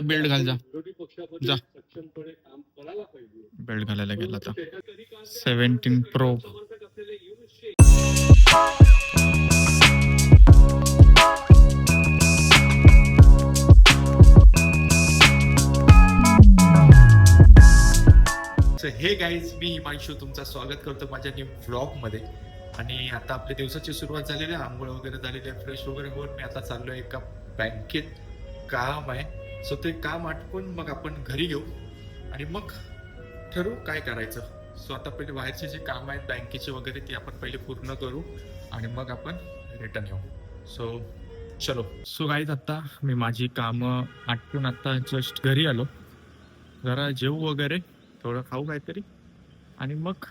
Belt घाल जा. जा. बेल्ट घालायला गेला आता. सेव्हन्टीन प्रो हे गाईज मी हिमांशू तुमचं स्वागत करतो माझ्या न्यू ब्लॉगमध्ये. आणि आता आपल्या दिवसाची सुरुवात झालेली आहे. आंघोळ वगैरे झालेली आहे. फ्रेश वगैरे होऊन मी आता चाललोय एका बँकेत काम आहे. सो ते काम आटपून मग आपण घरी येऊ आणि मग ठरवू काय करायचं. सो आता पहिले बाहेरचे जे काम आहेत बँकेचे वगैरे ते आपण पहिले पूर्ण करू आणि मग आपण रिटर्न येऊ. सो चलो. सो गाईज आत्ता मी माझी कामं आटपून आत्ता जस्ट घरी आलो. जरा जेवू वगैरे थोडं खाऊ काहीतरी आणि मग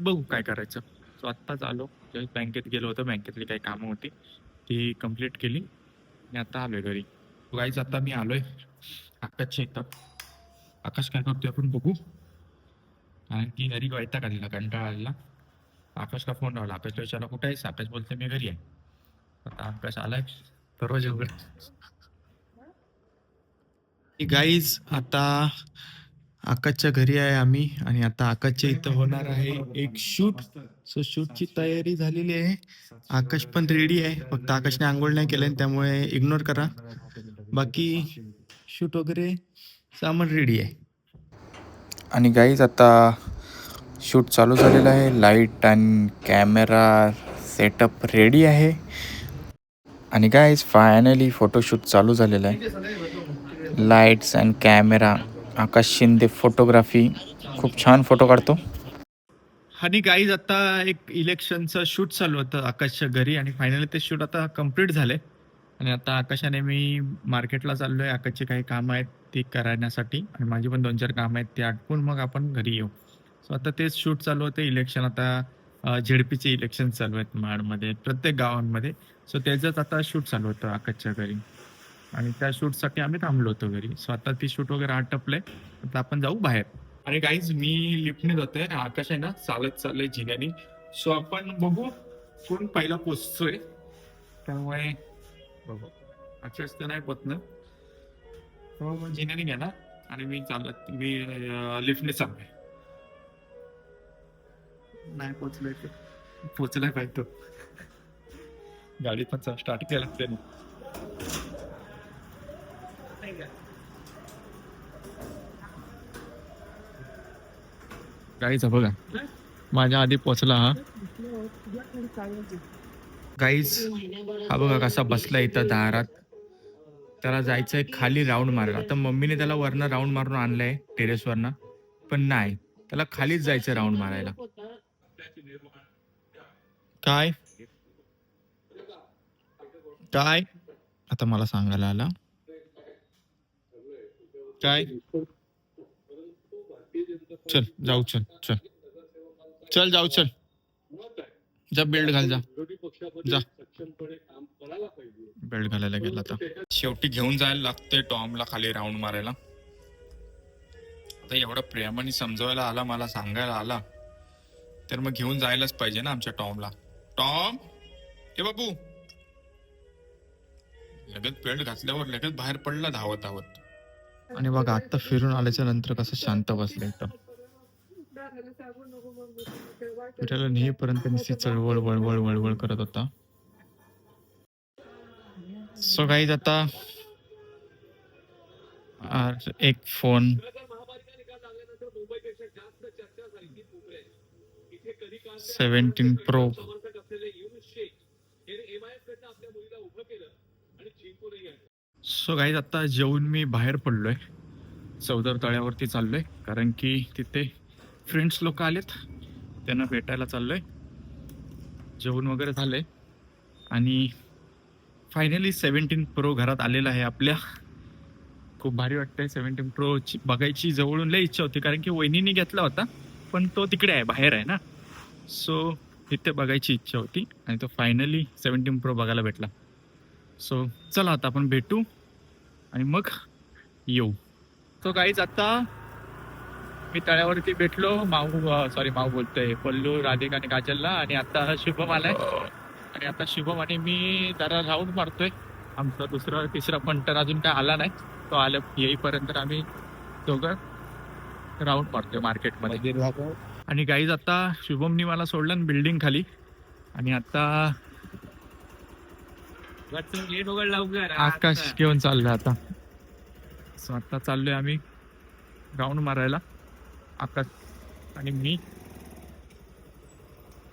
बघू काय करायचं. सो आत्ताच आलो. बँकेत गेलो होतो बँकेतली काही कामं होती ती कंप्लीट केली. आणि आता आलो घरी. गाईज आता मी आलोय. आकाशच्या इथं. आकाश काय करतोय आपण बघू. कारण की घरी वैताग आलेला कंटाळा आलेला. आकाशला फोन लावला. आकाशला विचारला कुठे आहेस? आकाश बोलते मी घरी आहे. आता आकाश आलाय. दरवाजे उघड. गाईज आता आकाशच्या घरी आहे आम्ही आणि आता आकाशच्या इथं होणार आहे एक शूट सो शूटची तयारी झालेली आहे. आकाश पण रेडी आहे. फक्त आकाशने आंघोळ नाही केलंय त्यामुळे इग्नोर करा. बाकी शूट वगैरे सामान रेडी आहे. आणि गाईज आता शूट चालू झालेलं आहे. लाइट आणि कॅमेरा सेटअप रेडी आहे. आणि गाईज फायनली फोटोशूट चालू झालेलं आहे. Lights and camera Akash Shinde photography खूप छान फोटो काढतो. आणि गाईज आता एक इलेक्शनचं शूट चालू होतं आकाशच्या घरी. आणि फायनली ते शूट आता कंप्लीट झाले आणि आता आकाशाने मी मार्केटला चाललोय. आकाशचे काही कामं आहेत ती करण्यासाठी आणि माझी पण दोन चार कामं आहेत ते आटपून मग आपण घरी येऊ. सो आता तेच शूट चालू होते. इलेक्शन आता झेडपीचे इलेक्शन चालू आहेत महाडमध्ये प्रत्येक गावांमध्ये. सो त्याचंच आता शूट चालू होतं आकाशच्या घरी. आणि त्या शूटसाठी आम्ही थांबलो होतो घरी. सो आता ती शूट वगैरे आटपलंय. आता आपण जाऊ बाहेर. आणि काहीच मी लिफ्टने जातोय आकाश आहे ना चालत चाललंय जिन्याने. सो आपण बघू कोण पहिला पोचतोय त्यामुळे बघू. आकाश तर नाही पोचणं तो मग जिन्याने घ्या ना आणि मी चालत मी लिफ्टने चाललोय. नाही पोचलोय ते. पोचलाय पाहिजे तो. गाडी पण स्टार्ट केला त्याने. गाईचा बघा. माझ्या आधी पोचला हा. गाईज हा बघा कसा बसला इथं दारात. त्याला जायचंय खाली राऊंड मारायला. तर मम्मीने त्याला वरनं राऊंड मारून आणलंय टेरेसवरनं. पण नाही. त्याला खालीच जायचं राऊंड मारायला. काय? काय? आता मला सांगायला आला. काय? चल जाऊ चल चल. चल जाऊ चल. जा बेल्ट घाल जा. जा. बेल्ट घालायला गेला आता. शेवटी घेऊन जायला लागतंय टॉमला खाली राऊंड मारायला. आता एवढं प्रेमाने समजवायला आला मला सांगायला आला तर मग घेऊन जायलाच पाहिजे ना आमच्या टॉमला. टॉम! हे बाबू! लगेच बेल्ट घातल्यावर लगेच बाहेर पडला धावत धावत आणि बघा आता फिरून आल्याच्यानंतर कसं शांत बसलं इथं फिरायला नेपर्यंत नुसती चळवळ वळवळ वळवळ करत होता. सो काही आता एक phone seventeen pro so guys आता जेवून मी बाहेर पडलोय. चौदर तळ्यावरती चाललोय. कारण की तिथे फ्रेंड्स लोक आलेत. त्यांना भेटायला चाललोय. जेवण वगैरे झालं आहे आणि फायनली सेवन्टीन प्रो घरात आलेला आहे आपल्या. खूप भारी वाटतंय सेवन्टीन प्रोची बघायची जवळून लय इच्छा होती कारण की वहिनीने घेतला होता पण तो तिकडे आहे बाहेर आहे ना. सो तिथे बघायची इच्छा होती आणि तो फायनली सेवन्टीन प्रो बघायला भेटला. सो चला आता आपण भेटू आणि मग येऊ. तो काहीच आता मी तळ्यावरती भेटलो. माऊ सॉरी माऊ बोलतोय. पल्लू राधिका आणि काजलला. आणि आता शुभम आलाय आणि आता शुभम आणि मी जरा राऊंड मारतोय. आमचा दुसरा तिसरा पण तर अजून काय आला नाही. तो आला येईपर्यंत आम्ही दोघं राऊंड मारतोय मार्केटमध्ये. आणि गाईज आता शुभमनी मला सोडलं बिल्डिंग खाली. आणि आता आकाश घेऊन चाललोय आता. सो आता चाललोय आम्ही राऊंड मारायला. आकाश आणि मी.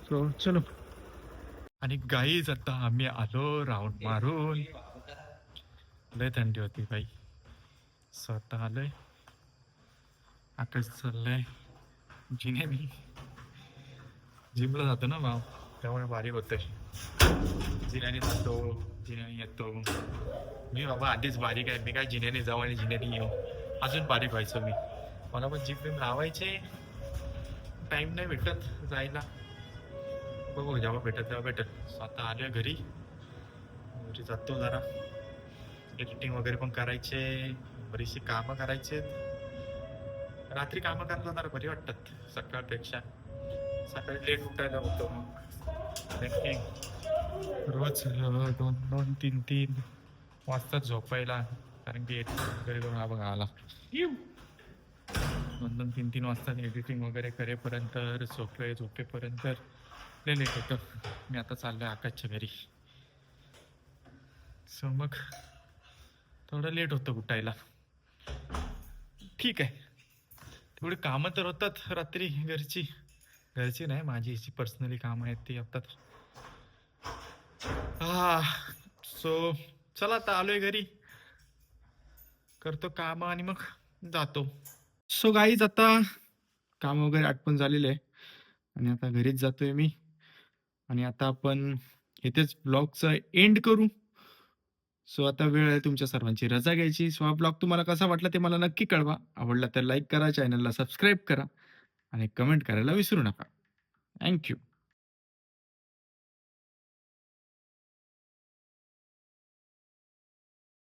सो चलो. आणि गाईज आता आम्ही आलो राऊंड मारून. लय थंडी होती बाई. स्वतः आलोय. आकाश चाललंय. जिन्यानी जिमला जातो ना भाव त्यामुळे बारीक होतंय. जिन्याने जातो जिन्याने येतो. मी बाबा आधीच बारीक आहे मी काय जिन्याने जाऊ आणि जिन्याने येऊ. अजून बारीक व्हायचो मी. मला पण जिम बिम लावायचे. टाइम नाही भेटत जायला. बघू जेव्हा भेटत तेव्हा भेटत आता आलोय घरी. घरी जातो जरा. एडिटिंग वगैरे पण करायचे. बरीचशी कामं करायचे रात्री कामं करायला जरा बरी वाटतात सकाळपेक्षा. सकाळी लेट उठायला होतो मग. रोज दोन दोन तीन तीन वाजता झोपायला. कारण की edit वगैरे करून हा बघा आला. दोन दोन तीन तीन वाजता एडिटिंग वगैरे करेपर्यंत झोपे झोपेपर्यंत लय लेट होतं. मी आता चाललोय आकाशच्या घरी. सो मग थोडं लेट होतं उठायला. ठीक आहे. तेवढी कामं तर होतात रात्री घरची. घरची नाही माझी जी पर्सनली कामं आहेत ती होतात. हा सो चला आता आलोय घरी. करतो काम आणि मग जातो. सो गाईज आता काम वगैरे आटपून झालेले आहे. आणि आता घरीच जातोय मी. आणि आता आपण इथेच ब्लॉगचं एंड करू. सो आता वेळ आहे तुमच्या सर्वांची रजा घ्यायची. सो हा ब्लॉग तुम्हाला कसा वाटला ते मला नक्की कळवा. आवडला तर लाईक करा चॅनलला सबस्क्राईब करा आणि कमेंट करायला विसरू नका. थँक्यू.